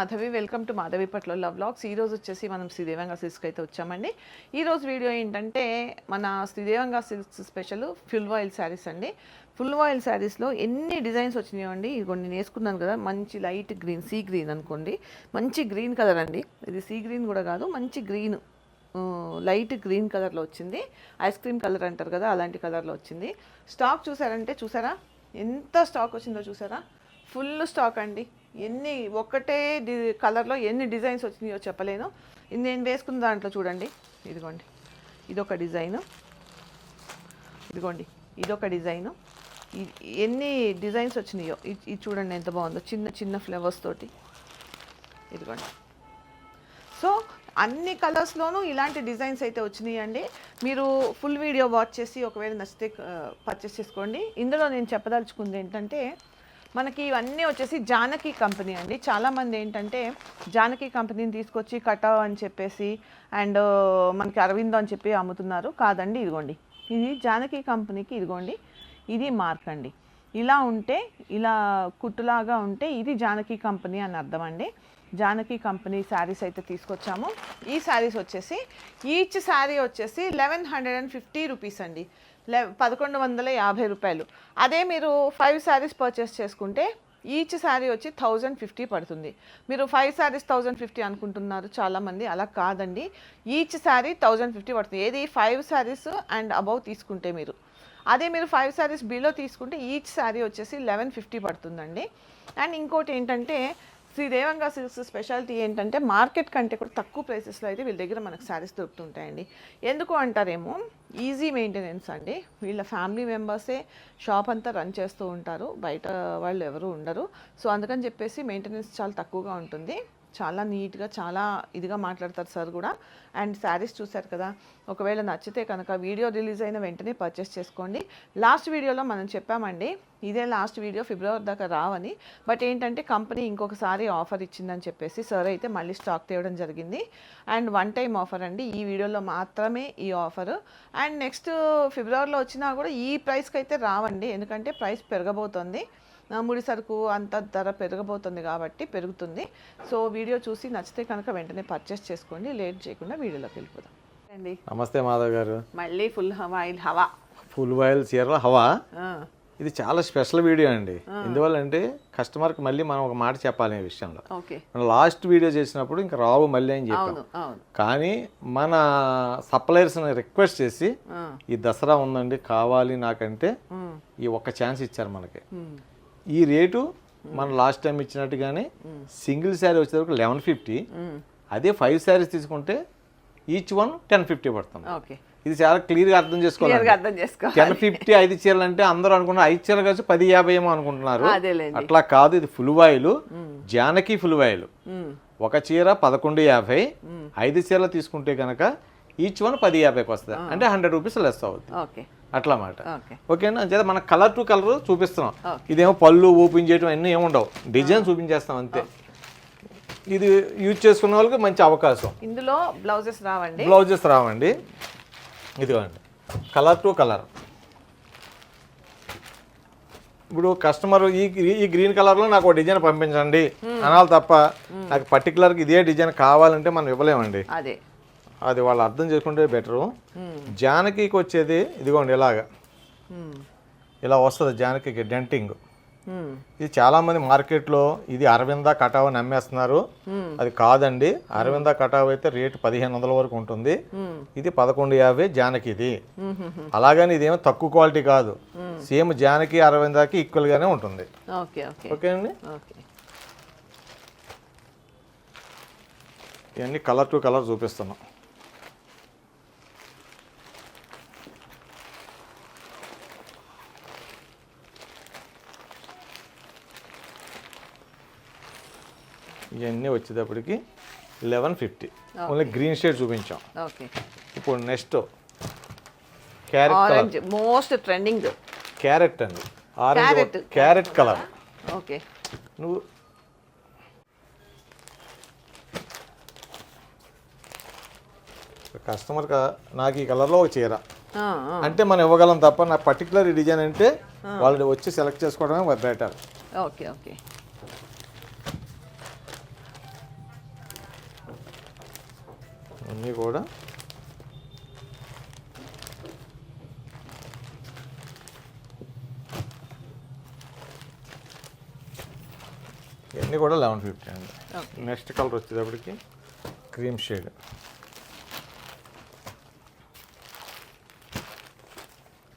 Madhavi welcome to Madhavi పట్ల love blogs ఈరోజు వచ్చేసి మనం శ్రీదేవంగా సిల్క్స్కి అయితే వచ్చామండి. ఈరోజు వీడియో ఏంటంటే మన Sridevanga silks special full voile sarees అండి. ఫుల్ ఆయిల్ శారీస్లో ఎన్ని డిజైన్స్ వచ్చినాయో అండి ఇదిగోండి నేను వేసుకున్నాను కదా మంచి లైట్ గ్రీన్ సీ గ్రీన్ అనుకోండి. మంచి గ్రీన్ కలర్ అండి. ఇది సీ గ్రీన్ కూడా కాదు మంచి గ్రీన్ లైట్ గ్రీన్ కలర్లో వచ్చింది. ఐస్ క్రీమ్ కలర్ అంటారు కదా అలాంటి కలర్లో వచ్చింది. స్టాక్ చూసారంటే చూసారా? ఎంత స్టాక్ వచ్చిందో చూసారా? ఫుల్ స్టాక్ అండి. ఎన్ని ఒకటే డి కలర్లో ఎన్ని డిజైన్స్ వచ్చినాయో చెప్పలేను. ఇది నేను వేసుకున్న దాంట్లో చూడండి. ఇదిగోండి. ఇదొక డిజైను. ఇదిగోండి. ఇదొక డిజైను. ఎన్ని డిజైన్స్ వచ్చినాయో. ఇది ఇది చూడండి ఎంత బాగుందో. చిన్న చిన్న ఫ్లవర్స్ తోటి. ఇదిగోండి. సో అన్ని కలర్స్లోనూ ఇలాంటి డిజైన్స్ అయితే వచ్చినాయండి. మీరు ఫుల్ వీడియో వాచ్ చేసి ఒకవేళ నచ్చితే పర్చేస్ చేసుకోండి. ఇందులో నేను చెప్పదలుచుకుంది ఏంటంటే మనకి ఇవన్నీ వచ్చేసి జానకి కంపెనీ అండి. చాలామంది ఏంటంటే జానకి కంపెనీని తీసుకొచ్చి కటావ్ అని చెప్పేసి అండ్ మనకి అరవిందో అని చెప్పి అమ్ముతున్నారు. కాదండి ఇదిగోండి. ఇది జానకి కంపెనీకి ఇదిగోండి. ఇది మార్క్ అండి. ఇలా ఉంటే ఇలా కుట్టులాగా ఉంటే ఇది జానకి కంపెనీ అని అర్థం అండి. జానకి కంపెనీ శారీస్ అయితే తీసుకొచ్చాము. ఈ శారీస్ వచ్చేసి ఈచ్ శారీ వచ్చేసి eleven hundred and fifty rupees అండి. లే పదకొండు వందల యాభై రూపాయలు. అదే మీరు ఫైవ్ శారీస్ పర్చేస్ చేసుకుంటే ఈచ్ శారీ వచ్చి థౌజండ్ ఫిఫ్టీ పడుతుంది. మీరు ఫైవ్ శారీస్ థౌజండ్ ఫిఫ్టీ అనుకుంటున్నారు చాలామంది అలా కాదండి. ఈచ్ శారీ థౌజండ్ ఫిఫ్టీ పడుతుంది. ఏది ఫైవ్ శారీస్ అండ్ అబౌవ్ తీసుకుంటే మీరు. అదే మీరు ఫైవ్ శారీస్ బిలో తీసుకుంటే ఈచ్ శారీ వచ్చేసి లెవెన్ ఫిఫ్టీ పడుతుందండి. అండ్ ఇంకోటి ఏంటంటే శ్రీ దేవంగా సిల్క్స్ స్పెషాలిటీ ఏంటంటే మార్కెట్ కంటే కూడా తక్కువ ప్రైసెస్లో అయితే వీళ్ళ దగ్గర మనకు శారీస్ దొరుకుతుంటాయండి. ఎందుకు అంటారేమో ఈజీ మెయింటెనెన్స్ అండి. వీళ్ళ ఫ్యామిలీ మెంబర్సే షాప్ అంతా రన్ చేస్తూ ఉంటారు. బయట వాళ్ళు ఎవరు ఉండరు. సో అందుకని చెప్పేసి మెయింటెనెన్స్ చాలా తక్కువగా ఉంటుంది. చాలా నీట్గా చాలా ఇదిగా మాట్లాడతారు సార్ కూడా. అండ్ శారీస్ చూశారు కదా ఒకవేళ నచ్చితే కనుక వీడియో రిలీజ్ అయిన వెంటనే పర్చేస్ చేసుకోండి. లాస్ట్ వీడియోలో మనం చెప్పామండి ఇదే లాస్ట్ వీడియో ఫిబ్రవరి దాకా రావని. బట్ ఏంటంటే కంపెనీ ఇంకొకసారి ఆఫర్ ఇచ్చిందని చెప్పేసి సార్ అయితే మళ్ళీ స్టాక్ తేవడం జరిగింది. అండ్ వన్ టైం ఆఫర్ అండి ఈ వీడియోలో మాత్రమే ఈ ఆఫర్. అండ్ నెక్స్ట్ ఫిబ్రవరిలో వచ్చినా కూడా ఈ ప్రైస్కి అయితే రావండి ఎందుకంటే ప్రైస్ పెరగబోతోంది. ముడి సరుకు అంత ధర పెరగబోతుంది కాబట్టి పెరుగుతుంది. సో వీడియో చూసి నచ్చితే కనుక వెంటనే పర్చేస్ చేసుకోండి. లేట్ చేయకుండా వీడియోలోకి వెళ్ళిపోదాం. అండి నమస్తే మాధవ్ గారు. మళ్ళీ ఫుల్ హవా ఇల్ హవా. ఫుల్ బాయిల్ చీరల హవా? ఇది చాలా స్పెషల్ వీడియో అండి. ఎందువల్ల అంటే కస్టమర్కి మళ్ళీ మనం ఒక మాట చెప్పాలి ఈ విషయంలో. ఓకే. మనం లాస్ట్ వీడియో చేసినప్పుడు ఇంకా రావు మళ్ళీ అని చెప్పాం. అవును అవును. కానీ మన సప్లయర్స్ని రిక్వెస్ట్ చేసి ఈ దసరా ఉందండి కావాలి నాకంటే ఈ ఒక్క ఛాన్స్ ఇచ్చారు మనకి. ఈ రేటు మనం లాస్ట్ టైం ఇచ్చినట్టుగానే సింగిల్ శారీ వచ్చేటప్పుడు లెవెన్ ఫిఫ్టీ. అదే ఫైవ్ శారీస్ తీసుకుంటే ఈచ్ వన్ టెన్ ఫిఫ్టీ పడుతుంది. ఇది చాలా క్లియర్గా అర్థం చేసుకోవాలి. టెన్ ఫిఫ్టీ ఐదు చీరలు అంటే అందరూ అనుకున్నారు ఐదు చీరలు కలిసి పది యాభై ఏమో అనుకుంటున్నారు. అట్లా కాదు ఇది full voile Janaki full voile um, ఒక చీర పదకొండు యాభై ఐదు చీరలు తీసుకుంటే కనుక ఈచ్ వన్ పది యాభైకి వస్తుంది. అంటే హండ్రెడ్ రూపీస్ లెస్ అవుతుంది ఓకే. అట్లా మాట. ఓకే. ఓకేనా? చేత మన కలర్ టు కలర్ చూపిస్తున్నాం. ఇదేమో పళ్ళు ఓపెన్ చేయడం అన్నీ ఏముండవు డిజైన్ చూపించేస్తాం అంతే. ఇది యూజ్ చేసుకున్న వాళ్ళకి మంచి అవకాశం. ఇందులో బ్లౌజెస్ రావండి. బ్లౌజెస్ రావండి. ఇదిగోండి. కలర్ టు కలర్ ఇప్పుడు కస్టమర్ ఈ ఈ గ్రీన్ కలర్లో నాకు ఒక డిజైన్ పంపించండి. అనాలి తప్ప నాకు పర్టికులర్గా ఇదే డిజైన్ కావాలంటే మనం ఇవ్వలేమండి. అదే. అది వాళ్ళు అర్థం చేసుకుంటే బెటరు. జానకీకి వచ్చేది ఇదిగోండి ఇలాగా. ఇలా వస్తుంది జానకీకి డెంటింగ్. ఇది చాలామంది మార్కెట్లో ఇది అరవింద కటావ్ అని అమ్మేస్తున్నారు. అది కాదండి. అరవింద కటావ్ అయితే రేటు పదిహేను వందల వరకు ఉంటుంది. ఇది పదకొండు యాభై ఉమ్, ఉమ్. అలాగని ఇదేమో తక్కువ క్వాలిటీ కాదు. సేమ్ జానకి అరవిందాకి ఈక్వల్గానే ఉంటుంది. ఓకే అండి? ఇవన్నీ కలర్ టు కలర్ చూపిస్తున్నాం. ఇవన్నీ వచ్చేటప్పటికి eleven fifty only green shade చూపించాం. ఓకే. ఇప్పుడు next carrot most trending carrot అండి. Orange carrot colour okay. నువ్వు కస్టమర్ నాకు ఈ కలర్లో ఒక చీర. అంటే మనం ఇవ్వగలం తప్ప నా పర్టికులర్ డిజైన్ అంటే వాళ్ళు వచ్చి సెలెక్ట్ చేసుకోవడమే బెటర్ ఓకే ఓకే. ఇవన్నీ కూడా. ఇవన్నీ కూడా లెవెన్ ఫిఫ్టీ అండి. నెక్స్ట్ కలర్ వచ్చేటప్పటికి cream shade.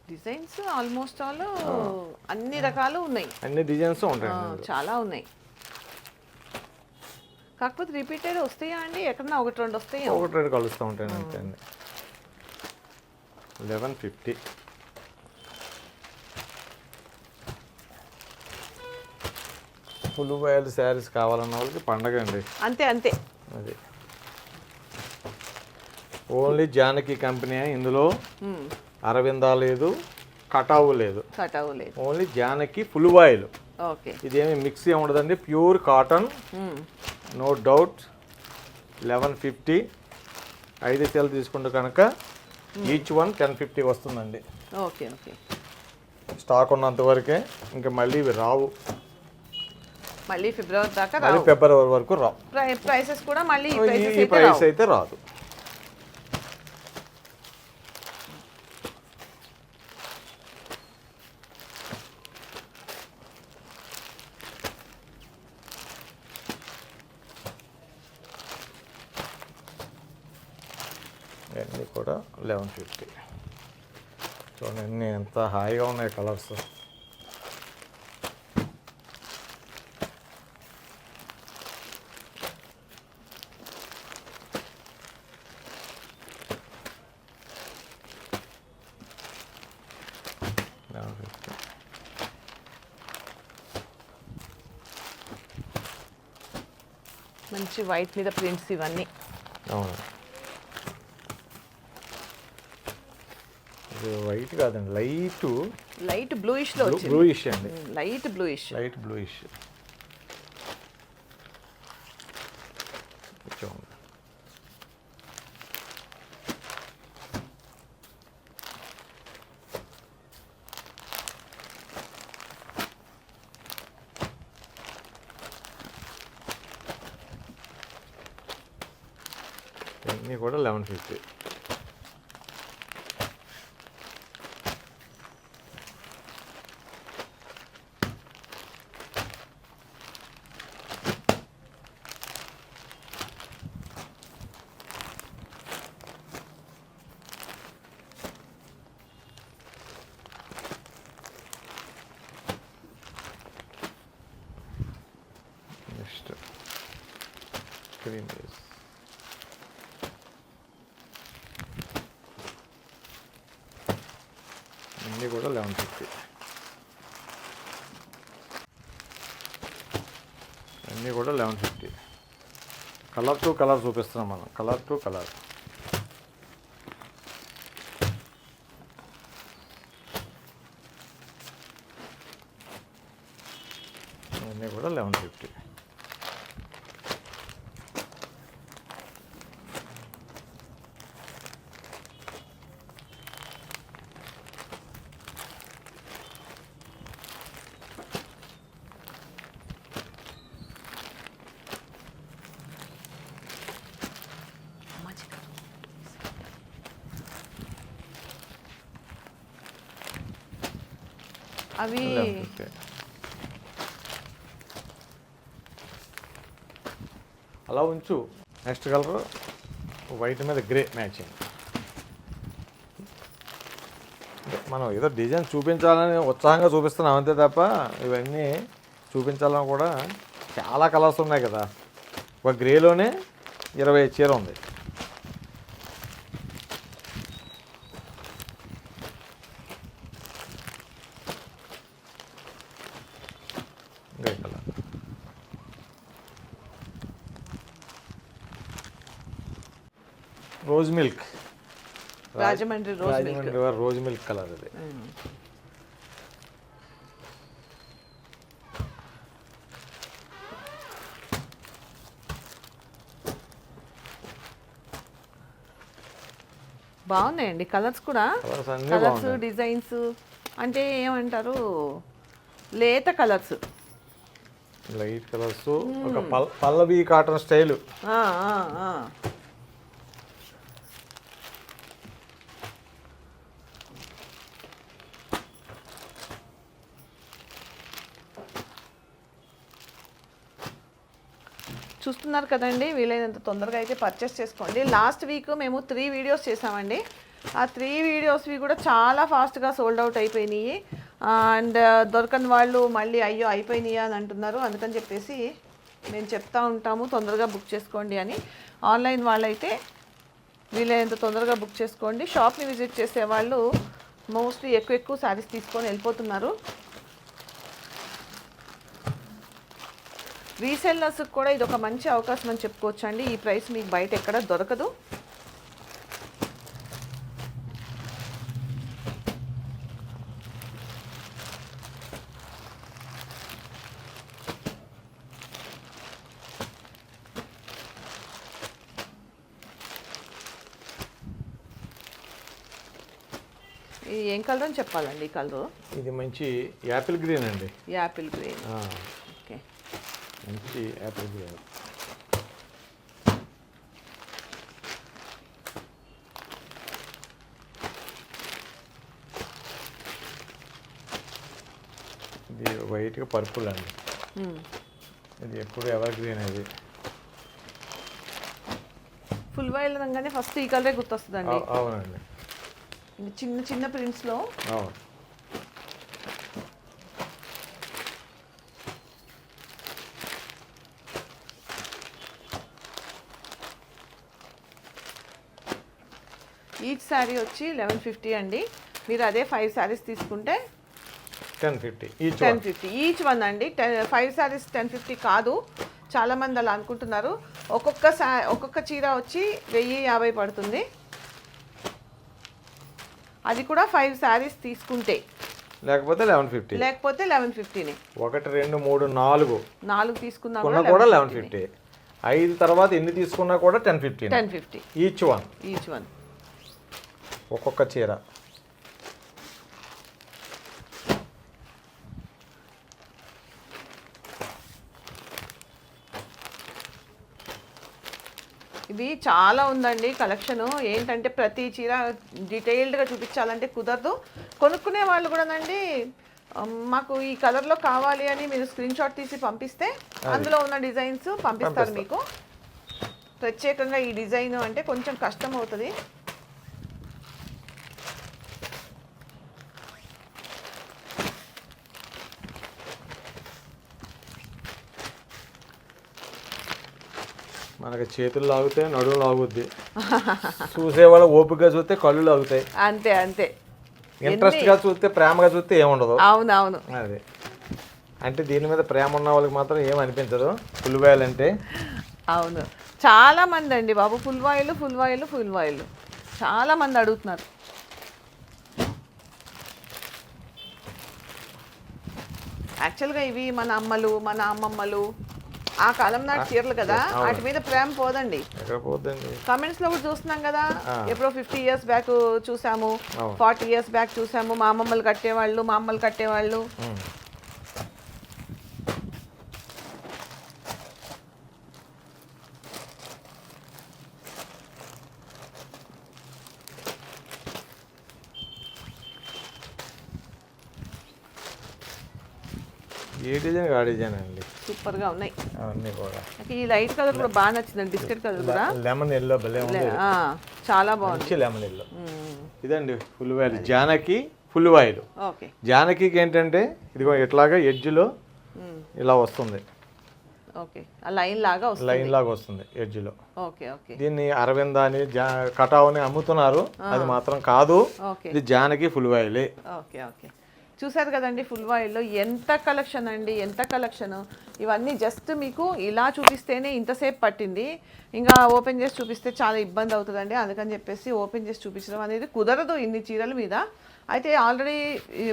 Designs almost all అన్ని రకాలు ఉన్నాయి. అన్ని డిజైన్స్ ఇందులో. చాలా ఉన్నాయి. కాకపోతే రిపీటెడ్ వస్తాయా అండి? ఎక్కడన్నా ఒకటి రెండు వస్తాయా? ఒకటి రెండు కలుస్తూ ఉంటాయండి అంతే అండి. Eleven fifty full voile sarees కావాలన్న వాళ్ళకి పండగ అండి. అంతే అంతే. అది. ఓన్లీ జానకి కంపెనీ ఇందులో. అరవిందా లేదు కటావు లేదు. కట్ అవ్వలేదు only Janaki full voile. Okay. ఇదేమి మిక్స్ ఏమి ఉండదండి pure cotton. No doubt eleven fifty ఐదు సెల్ తీసుకుంటే కనుక ఈచ్ వన్ టెన్ ఫిఫ్టీ వస్తుందండి. Okay okay. స్టాక్ ఉన్నంత వరకే ఇంకా మళ్ళీ ఇవి రావు. మళ్ళీ ఫిబ్రవరి దాకా మళ్ళీ రావు. ఫిబ్రవరి వరకు రావు. ప్రై- ప్రైసెస్ కూడా మళ్ళీ ఈ అయితే ప్రైస్ రావు. అయితే రాదు ఇవన్నీ కూడా లెవెన్ ఫిఫ్టీ చూడండి ఎంత హాయిగా ఉన్నాయి కలర్స్. మంచి వైట్ మీద ప్రింట్స్ ఇవన్నీ. అవును. వైట్ కాదండి లైట్. లైట్ బ్లూయిష్లో వచ్చింది. బ్లూయిష్ అండి. Light bluish. Light bluish. ఇవన్నీ కూడా eleven fifty next screen is. అన్నీ కూడా లెవెన్ ఫిఫ్టీ అన్నీ కూడా eleven fifty colour to colour చూపిస్తున్నాం మనం. కలర్ టు కలర్ అన్నీ కూడా లెవెన్ ఫిఫ్టీ అవి అలా ఉంచు. నెక్స్ట్ కలర్ వైట్ మీద గ్రే మ్యాచింగ్. మనం ఏదో డిజైన్ చూపించాలని ఉత్సాహంగా చూపిస్తున్నాం అంతే తప్ప ఇవన్నీ చూపించాలని కూడా చాలా కలర్స్ ఉన్నాయి కదా. ఒక గ్రేలోనే ఇరవై చీర ఉంది grey colour rose milk Rajahmundry Rajahmundry rose milk colour ఇది బాగున్నాయండి కలర్స్ కూడా. కలర్స్ డిజైన్స్ అంటే ఏమంటారు? లేత కలర్స్. లైట్ కలర్స్ ఒక పల్ పల్లవి కాటన్ స్టైల్. చూస్తున్నారు కదండి వీలైనంత తొందరగా అయితే పర్చేస్ చేసుకోండి. లాస్ట్ వీక్ మేము త్రీ వీడియోస్ చేసామండి. ఆ త్రీ వీడియోస్వి కూడా చాలా ఫాస్ట్గా సోల్డ్ అవుట్ అయిపోయినాయి. అండ్ uh, దొరకని వాళ్ళు మళ్ళీ అయ్యో అయిపోయినాయి అని అంటున్నారు. అందుకని చెప్పేసి మేము చెప్తా ఉంటాము తొందరగా బుక్ చేసుకోండి అని. ఆన్లైన్ వాళ్ళైతే వీలైనంత తొందరగా బుక్ చేసుకోండి. షాప్ని విజిట్ చేసే వాళ్ళు మోస్ట్లీ ఎక్కువ ఎక్కువ శారీస్ తీసుకొని వెళ్ళిపోతున్నారు. రీసెల్లర్స్కి కూడా ఇది ఒక మంచి అవకాశం అని చెప్పుకోవచ్చు అండి ఈ ప్రైస్ మీకు బయట ఎక్కడ దొరకదు. ఇది ఏం కలర్ అని చెప్పాలండి ఈ కలరు? ఇది మంచి యాపిల్ గ్రీన్ అండి. Apple green. మంచి యాపిల్ గ్రీన్ ఇది వైట్గా పర్పుల్ అండి. ఇది ఎప్పుడు ఎవర్ గ్రీన్ అది ఫుల్ వైల్ అనగానే ఫస్ట్ ఈ కలరే గుర్తొస్తుందండి. అవు- అవునండి. ఇది చిన్న చిన్న ప్రింట్స్లో అవును ఈచ్ శారీ వచ్చి లెవెన్ ఫిఫ్టీ అండి. మీరు అదే ఫైవ్ శారీస్ తీసుకుంటే ten fifty each ten fifty each one అండి. Ten five sarees ten fifty కాదు. చాలామంది అలా అనుకుంటున్నారు. ఒక్కొక్క సా ఒక్కొక్క చీర వచ్చి వెయ్యి యాభై పడుతుంది. అది కూడా ఫైవ్ శారీస్ తీసుకుంటే. లేకపోతే లెవెన్ ఫిఫ్టీ లేకపోతే లెవెన్ ఫిఫ్టీని ఒకటి రెండు మూడు నాలుగు. నాలుగు తీసుకున్నా కొన్నా కూడా లెవెన్ ఫిఫ్టీ ఐదు తర్వాత ఎన్ని తీసుకున్నా కూడా ten fifty ten fifty each one each one ఒక్కొక్క చీర. ఇది చాలా ఉందండి కలెక్షన్. ఏంటంటే ప్రతి చీర డీటెయిల్డ్గా చూపించాలంటే కుదరదు. కొనుక్కునే వాళ్ళు కూడానండి అమ్, మాకు ఈ కలర్లో కావాలి అని మీరు స్క్రీన్ షాట్ తీసి పంపిస్తే అందులో ఉన్న డిజైన్స్ పంపిస్తారు మీకు. ప్రత్యేకంగా ఈ డిజైన్ అంటే కొంచెం కష్టం అవుతుంది మనకి చేతులు లాగితే నడుము లాగుద్ది. చూసేవాళ్ళు ఓపికగా చూస్తే కళ్ళు లాగుతాయి. అంతే అంతే. ఇంట్రెస్ట్గా చూస్తే ప్రేమగా చూస్తే ఏముండదు. అవును అవును అది. అంటే దీని మీద ప్రేమ ఉన్న వాళ్ళకి మాత్రం ఏం అనిపించదు. పులివేయాలంటే. అవును. చాలా మంది అండి బాబు. Full voile full voile full voile చాలా మంది అడుగుతున్నారు. యాక్చువల్గా ఇవి మన అమ్మలు మన అమ్మమ్మలు ఆ కాలం నాటి చీరలు కదా వాటి మీద ప్రేమ పోదండి. కమెంట్స్లో కూడా చూస్తున్నాం కదా ఎప్పుడో ఫిఫ్టీ ఇయర్స్ బ్యాక్ చూసాము. ఫార్టీ ఇయర్స్ బ్యాక్ చూసాము మా అమ్మమ్మలు కట్టేవాళ్ళు మా అమ్మలు కట్టేవాళ్ళు. ఏ డిజైన్ ఆ డిజైన్ అండి? సూపర్గా ఉన్నాయి. అవన్నీ కూడా. నాకు ఈ లైట్ కలర్ కూడా బాగా నచ్చిందండి బిస్కెట్ కలర్ కూడా. లెమన్ ఎల్లో భలే ఉంది. చాలా బాగుంది. Lemon yellow. ఇదండి full voile Janaki full voile okay. జానకికి ఏంటంటే ఇదిగో ఇట్లాగా ఎడ్జ్లో మ్మ్. ఇలా వస్తుంది. ఓకే. ఆ లైన్ లాగా వస్తుంది. లైన్ లాగా వస్తుంది ఎడ్జ్లో. Okay okay. దీన్ని అరవింద అని కటావ్ అని అమ్ముతున్నారు. అది మాత్రం కాదు. ఇది జానకి ఫుల్ వాయిలే ఓకే ఓకే. చూసారు కదండి ఫుల్ వాయిల్లో. ఎంత కలెక్షన్ అండి ఎంత కలెక్షన్. ఇవన్నీ జస్ట్ మీకు ఇలా చూపిస్తేనే ఇంతసేపు పట్టింది. ఇంకా ఓపెన్ చేసి చూపిస్తే చాలా ఇబ్బంది అవుతుందండి. అందుకని చెప్పేసి ఓపెన్ చేసి చూపించడం అనేది కుదరదు ఇన్ని చీరల మీద. అయితే ఆల్రెడీ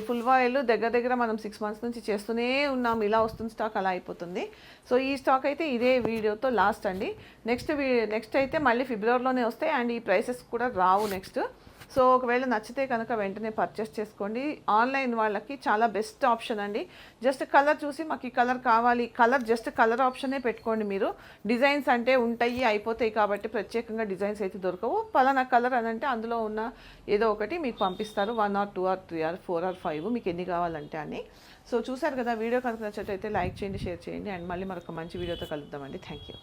ఫుల్ వాయిల్ దగ్గర దగ్గర మనం సిక్స్ మంత్స్ నుంచి చేస్తూనే ఉన్నాం. ఇలా వస్తుంది స్టాక్ అలా అయిపోతుంది. సో ఈ స్టాక్ అయితే ఇదే వీడియోతో లాస్ట్ అండి. నెక్స్ట్ నెక్స్ట్ అయితే మళ్ళీ ఫిబ్రవరిలోనే వస్తాయి. అండ్ ఈ ప్రైసెస్ కూడా రావు నెక్స్ట్ సో ఒకవేళ నచ్చితే కనుక వెంటనే పర్చేస్ చేసుకోండి. ఆన్లైన్ వాళ్ళకి చాలా బెస్ట్ ఆప్షన్ అండి. జస్ట్ కలర్ చూసి మాకు ఈ కలర్ కావాలి. కలర్ జస్ట్ కలర్ ఆప్షనే పెట్టుకోండి మీరు. డిజైన్స్ అంటే ఉంటాయి అయిపోతాయి కాబట్టి ప్రత్యేకంగా డిజైన్స్ అయితే దొరకవు. పలానా కలర్ అని అంటే అందులో ఉన్న ఏదో ఒకటి మీకు పంపిస్తారు. One or two or three or four or five మీకు ఎన్ని కావాలంటే అని సో చూసారు కదా వీడియో కనుక నచ్చినట్టయితే లైక్ చేయండి షేర్ చేయండి. అండ్ మళ్ళీ మరొక మంచి వీడియోతో కలుద్దామండి. Thank you